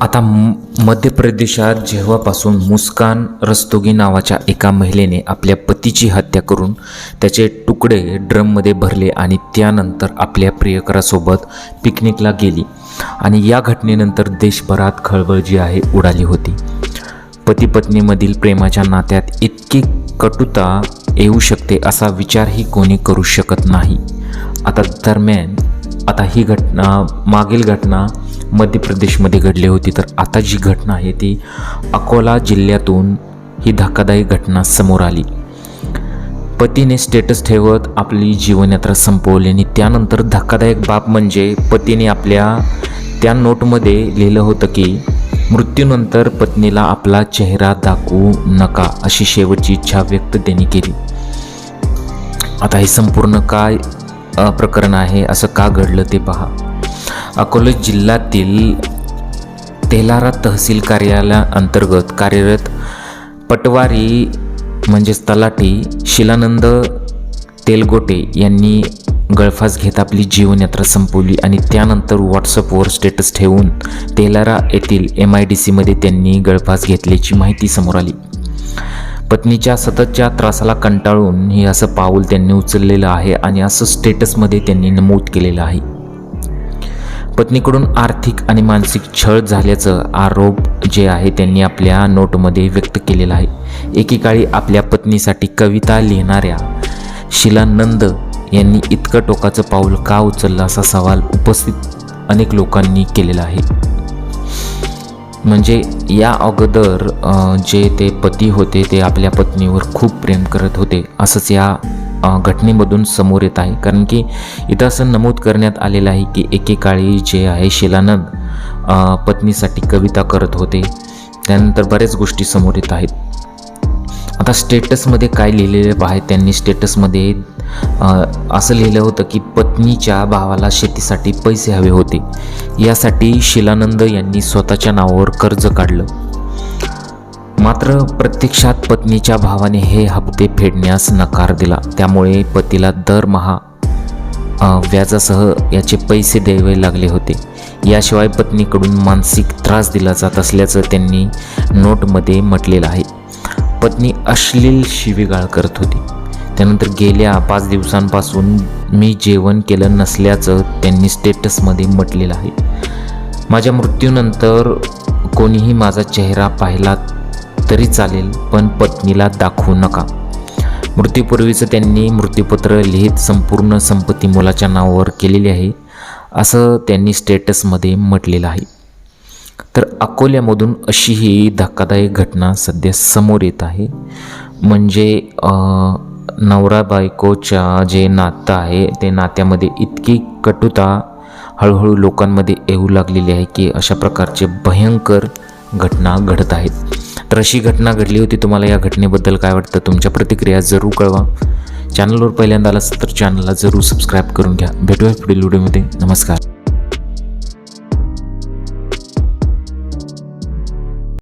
आता मध्य प्रदेशात जेव्हापासून मुस्कान रस्तोगी नावाच्या एका महिलेने आपल्या पतीची हत्या करून त्याचे तुकडे ड्रममध्ये भरले आणि त्यानंतर आपल्या प्रियकरासोबत पिकनिकला गेली आणि या घटनेनंतर देशभरात खळबळ जी आहे उडाली होती. पती पत्नीमधील प्रेमाच्या नात्यात इतकी कटुता येऊ शकते असा विचारही कोणी करू शकत नाही. आता दरम्यान आता ही घटना मागील घटना मध्य प्रदेशमध्ये घडली होती. तर आता जी घटना आहे ती अकोला जिल्ह्यातून ही धक्कादायक घटना समोर आली. पतीने स्टेटस ठेवत आपली जीवनयात्रा संपवली आणि त्यानंतर धक्कादायक बाब म्हणजे पतीने आपल्या त्या नोटमध्ये लिहिलं होतं की मृत्यूनंतर पत्नीला आपला चेहरा दाखवू नका अशी शेवटची इच्छा व्यक्त त्यांनी केली. आता हे संपूर्ण काय प्रकरण आहे असं का घडलं ते पहा. अकोला जिल्ह्यातील तेलारा तहसील कार्यालयाअंतर्गत कार्यरत पटवारी म्हणजेच तलाठी शिलानंद तेलगोटे यांनी गळफास घेत आपली जीवनयात्रा संपवली आणि त्यानंतर व्हॉट्सअपवर स्टेटस ठेवून तेलारा येथील एम आय डी सीमध्ये त्यांनी गळफास घेतल्याची माहिती समोर आली. पत्नीच्या सततच्या त्रासाला कंटाळून हे असं पाऊल त्यांनी उचललेलं आहे आणि असं स्टेटसमध्ये त्यांनी नमूद केलेलं आहे. पत्नीकडून आर्थिक आणि मानसिक छळ झाल्याचं आरोप जे आहे त्यांनी आपल्या नोटमध्ये व्यक्त केलेला आहे. एकेकाळी आपल्या पत्नीसाठी कविता लिहिणाऱ्या शिलानंद यांनी इतकं टोकाचं पाऊल का उचललं असा सवाल उपस्थित अनेक लोकांनी केलेला आहे. म्हणजे या अगोदर जे ते पती होते ते आपल्या पत्नीवर खूप प्रेम करत होते असंच या घटनेमधून समोर येत आहे. कारण की इथं असं नमूद करण्यात आलेलं आहे की एकेकाळी जे आहे शिलानंद पत्नीसाठी कविता करत होते. त्यानंतर बऱ्याच गोष्टी समोर येत आहेत. आता स्टेटसमध्ये काय लिहिलेलं आहे त्यांनी स्टेटसमध्ये असं लिहिलं होतं की पत्नीच्या भावाला शेतीसाठी पैसे हवे होते. यासाठी शिलानंद यांनी स्वतःच्या नावावर कर्ज काढलं. मात्र प्रत्यक्षात पत्नीच्या भावाने हे हप्ते फेडण्यास नकार दिला. त्यामुळे पतीला दरमहा व्याजासह याचे पैसे द्यावे लागले होते. याशिवाय पत्नीकडून मानसिक त्रास दिला जात असल्याचं त्यांनी नोटमध्ये म्हटलेलं आहे. पत्नी अश्लील शिवीगाळ करत होती. त्यानंतर गेल्या पाच दिवसांपासून मी जेवण केलं नसल्याचं त्यांनी स्टेटसमध्ये म्हटलेलं आहे. माझ्या मृत्यूनंतर कोणीही माझा चेहरा पाहिला तरी चालेल पण पत्नीला दाखवू नका. मृत्यूपूर्वीचं त्यांनी मृत्यूपत्र लिहित संपूर्ण संपत्ती मुलाच्या नावावर केलेली आहे असं त्यांनी स्टेटसमध्ये म्हटलेलं आहे. तर अकोल्यामधून अशी ही धक्कादायक घटना सध्या समोर येत आहे. म्हणजे नवरा बायकोच्या जे नातं आहे ते नात्यामध्ये इतकी कटुता हळूहळू लोकांमध्ये येऊ लागलेली आहे की अशा प्रकारचे भयंकर घटना घडत आहेत. तर अशी घटना घडली होती. तुम्हाला या घटनेबद्दल काय वाटतं? तुमच्या प्रतिक्रिया जरूर कळवा. चॅनलवर पहिल्यांदा आलास तर चॅनलला जरूर सबस्क्राईब करून घ्या. भेटूया पुढील व्हिडिओमध्ये नमस्कार.